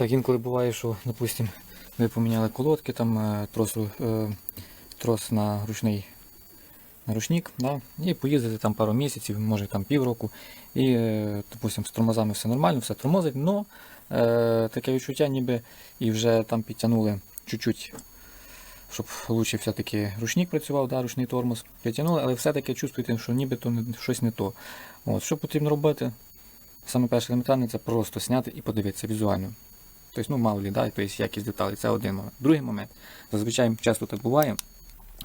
Так, інколи буває, що, допустим, ви поміняли колодки, там е, трос, е, трос на ручний на ручник, да, і поїздити там пару місяців, може там півроку, і, е, допустим, з тормозами все нормально, все тормозить, але таке відчуття, ніби і вже там підтягнули чуть-чуть, щоб лучше все-таки ручник працював, да, ручний тормоз, підтягнули, але все-таки чувствуєте, що нібито не- щось не то. От, що потрібно робити? Саме перше елементарне це просто зняти і подивитися візуально. Тобто, ну, мало лі, да, тобто якість деталей, це один момент. Другий момент. Зазвичай часто так буває,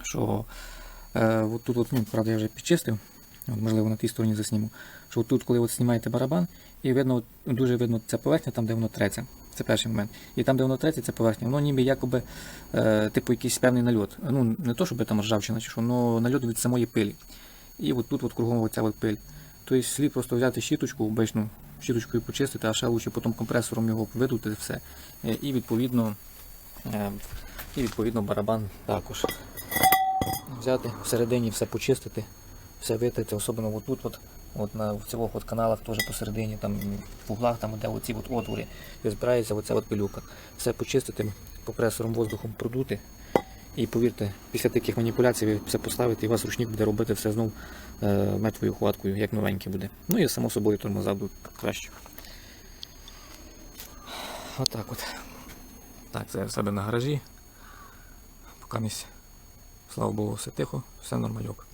що е, от тут, от, ну, правда, я вже підчистив, от, можливо, на тій стороні засніму, що тут, коли от знімаєте барабан, і видно, от, дуже видно ця поверхня, там, де воно треться. Це перший момент. І там, де воно треться, ця поверхня, воно ніби якоби, е, типу, якийсь певний нальот. Ну, не то, щоб там ржавчина чи що, але нальот від самої пилі. І от тут от кругом оця от пиль. Тобто слід просто взяти щіточку, обичну щіточкою почистити, а ще лучше потім компресором його видути все. Е, І відповідно, е, і відповідно барабан також. Взяти всередині все почистити, все витрити, особливо отут, от, от на в цих от каналах теж посередині, там в углах, там де оці от отвори, і збирається оця от пилюка. Все почистити, компресором воздухом продути. І повірте, після таких маніпуляцій ви все поставите і у вас ручник буде робити все знов е, мертвою хваткою, як новенький буде. Ну і само собою тормоза будуть краще. Отак от. Так, це я в себе на гаражі. Поки місць, слава Богу, все тихо, все нормальок.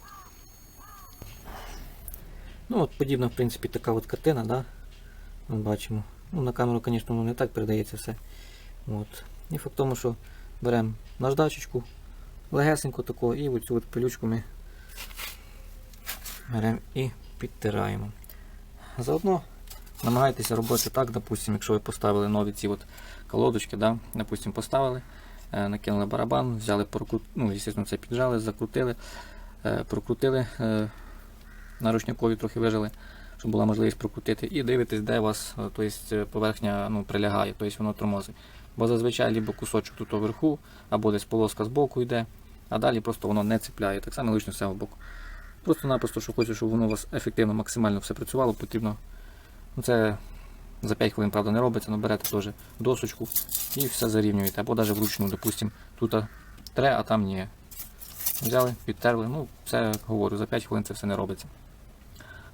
Ну от подібна, в принципі, така от картина, да? Ми бачимо. Ну, на камеру, звісно, не так передається все. От. І факт в тому, що беремо наждачечку, легесенько таку, і оцю от пилючку ми беремо і підтираємо. Заодно намагайтеся робити так, допустим, якщо ви поставили нові ці от колодочки, да, допустим, поставили, е, накинули барабан, взяли, ну, звісно, це піджали, закрутили, е, прокрутили, е, на ручникові трохи вижили, щоб була можливість прокрутити, і дивитесь, де у вас то есть, е, поверхня ну, прилягає, тобто воно тормозить. Бо зазвичай либо кусочок тут вверху, або десь полоска з боку йде, а далі просто воно не цепляє. Так само лично з цього боку. Просто-напросто, що хочете, щоб воно у вас ефективно, максимально все працювало, потрібно. Ну, це за 5 хвилин, правда, не робиться, але берете теж досочку і все зарівнюєте. Або навіть вручну, допустимо, тут тре, а там ні. Взяли, підтерли. Ну, це говорю, за 5 хвилин це все не робиться.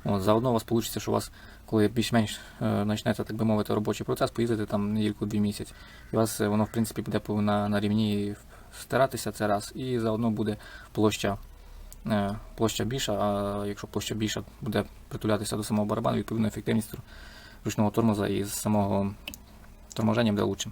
От, заодно у вас вийде, що у вас, коли більш-менш е, почнеться, так би мовити, робочий процес, поїздити там недільку-дві місяць. І у вас е, воно, в принципі, буде на, на рівні стиратися це раз, і заодно буде площа. е, Площа більша, а якщо площа більша буде притулятися до самого барабану, відповідно ефективність ручного тормоза і самого торможення буде лучше.